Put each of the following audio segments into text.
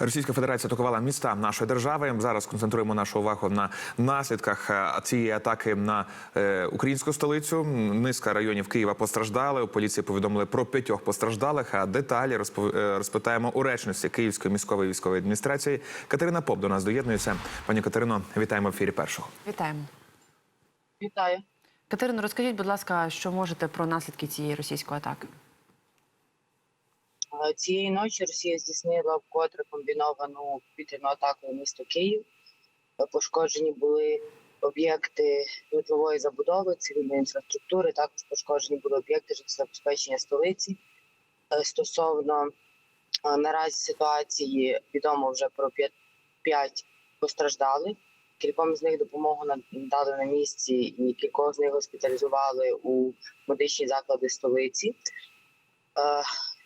Російська Федерація атакувала міста нашої держави. Зараз концентруємо нашу увагу на наслідках е, цієї атаки на е, українську столицю. Низка районів Києва постраждали. У поліції повідомили про п'ятьох постраждалих. А деталі розпов- е, розпитаємо у речниці Київської міської військової адміністрації. Катерина Поп до нас доєднується. Пані Катерино, вітаємо в ефірі першого. Вітаємо. Вітаю. Катерино, розкажіть, будь ласка, що можете про наслідки цієї російської атаки? Е, Цієї ночі Росія здійснила вкотре комбіновану повітряну атаку на місто Київ. Е, Пошкоджені були об'єкти житлової забудови, цивільної інфраструктури. Також пошкоджені були об'єкти життєзабезпечення столиці. Е, Стосовно е, наразі ситуації відомо вже про п'ять- постраждалих. Кільком з них допомогу надали на місці, і кількох з них госпіталізували у медичні заклади столиці.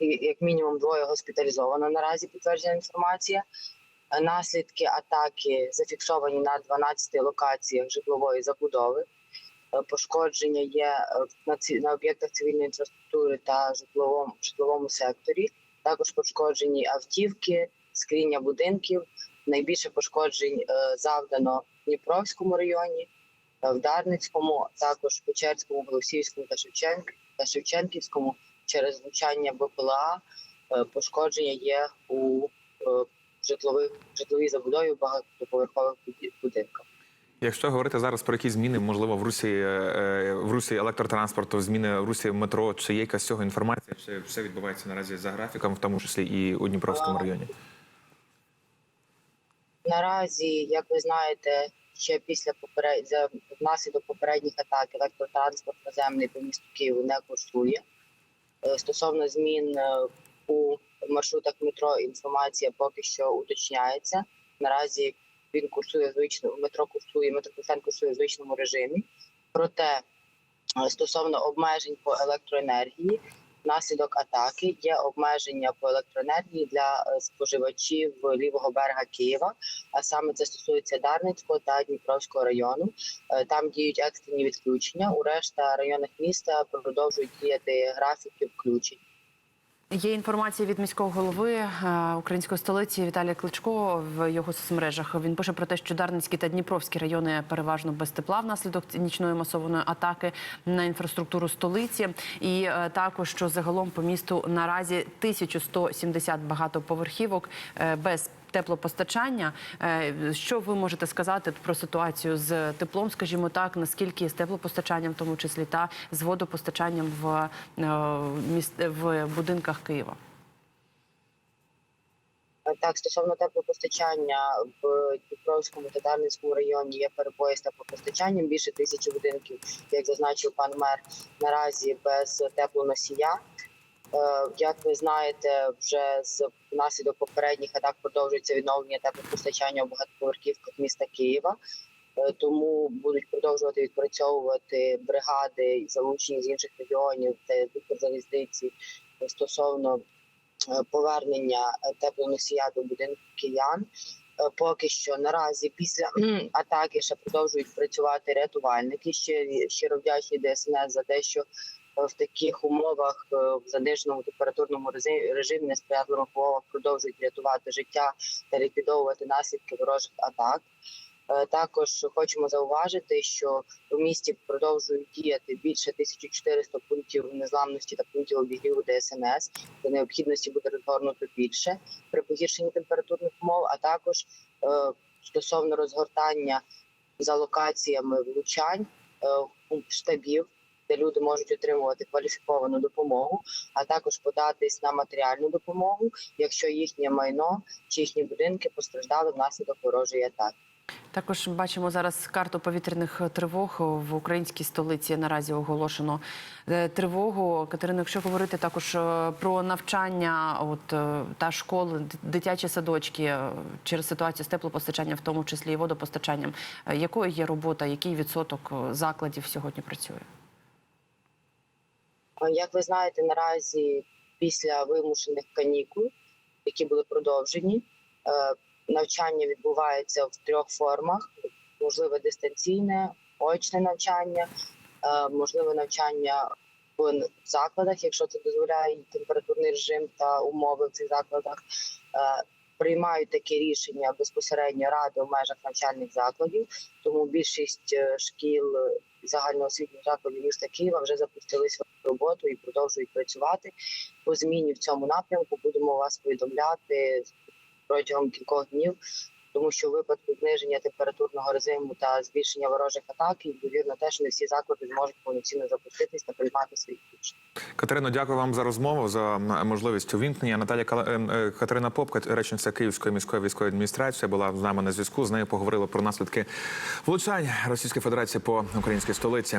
Як мінімум двоє госпіталізовано наразі підтверджена інформація. Наслідки атаки зафіксовані на 12 локаціях житлової забудови. Е, Пошкодження є е, на об'єктах цивільної інфраструктури та житловому житловому секторі. Також пошкоджені автівки, скріння будинків. Найбільше пошкоджень е, завдано в Дніпровському районі, в Дарницькому, також Печерському, Голосіївському та Шевченківському через влучання БПЛА е, пошкодження є у е, житлових житловій забудові в багатоповерхових будинках. Якщо говорити зараз про якісь зміни, можливо, в Русі е, в Русі електротранспорту, зміни в Русі метро, чи є якась цього інформація, чи все відбувається наразі за графіком, в тому числі і у Дніпровському районі? Наразі, як ви знаєте, ще після поперед... внаслідок попередніх атак електротранспорт наземний по місту Києву не курсує. Е, Стосовно змін е, у маршрутах метро, інформація поки що уточняється. Наразі він курсує звично, метро курсує, метрополітен курсує в звичному режимі. Проте е, стосовно обмежень по електроенергії, внаслідок атаки є обмеження по електроенергії для е, споживачів лівого берега Києва. А саме це стосується Дарницького та Дніпровського району. Е, Там діють екстрені відключення. У решта районах міста продовжують діяти графіки включень. Є інформація від міського голови е, української столиці Віталія Кличко в його соцмережах. Він пише про те, що Дарницькі та Дніпровські райони переважно без тепла внаслідок нічної масованої атаки на інфраструктуру столиці. І е, також що загалом по місту наразі 1170 багатоповерхівок е, без теплопостачання. Е, Що ви можете сказати про ситуацію з теплом, скажімо так, наскільки з теплопостачанням, в тому числі та з водопостачанням в, е, в будинках Києва? Е, Так, стосовно теплопостачання в Дніпровському та Дарницькому районі є перебої з теплопостачанням більше тисячі будинків, як зазначив пан мер, наразі без теплоносія. Е, Як ви знаєте, вже з внаслідок попередніх атак продовжується відновлення теплопостачання у багатоповерхівках міста Києва. Е, Тому будуть продовжувати відпрацьовувати бригади залучені з інших регіонів та Укрзалізниці стосовно е, повернення теплоносія до будинку киян. Поки що наразі після атаки ще продовжують працювати рятувальники. Ще щиро вдячні ДСНС за те, що в таких умовах е, в заниженому температурному режимі- несприятливих умовах продовжують рятувати життя та ліквідовувати наслідки ворожих атак. Е, Також хочемо зауважити, що у місті продовжують діяти більше 1400 пунктів незламності та пунктів обігріву ДСНС. До необхідності буде розгорнуто більше при погіршенні температурних умов, а також е, стосовно розгортання за локаціями влучань штабів, де люди можуть отримувати кваліфіковану допомогу, а також податись на матеріальну допомогу, якщо їхнє майно чи їхні будинки постраждали внаслідок ворожої атаки. Також бачимо зараз карту повітряних тривог в українській столиці. Наразі оголошено е, тривогу. Катерина, якщо говорити також е, про навчання, от е, та школи, дитячі садочки через ситуацію з теплопостачанням, в тому числі і водопостачанням, якою є робота, який відсоток закладів сьогодні працює? Як ви знаєте, наразі після вимушених канікул, які були продовжені, е, навчання відбувається в трьох формах: можливе дистанційне, очне навчання, е, можливе навчання в закладах, якщо це дозволяє температурний режим та умови в цих закладах. Е, приймають таке рішення безпосередньо ради в межах навчальних закладів. Тому більшість шкіл загальноосвітніх закладів міста Києва вже запустили свою роботу і продовжують працювати по зміні в цьому напрямку. Будемо вас повідомляти протягом кількох днів. Тому що випадку зниження температурного режиму та збільшення ворожих атак, ймовірно, теж не всі заклади зможуть повноцінно запуститись та приймати своїх учнів. Катерино, дякую вам за розмову за можливість увімкнення. Наталя ем, е, Катерина Попка, речниця Київської міської військової адміністрації, була з нами на зв'язку. З нею поговорили про наслідки влучань Російської Федерації по українській столиці.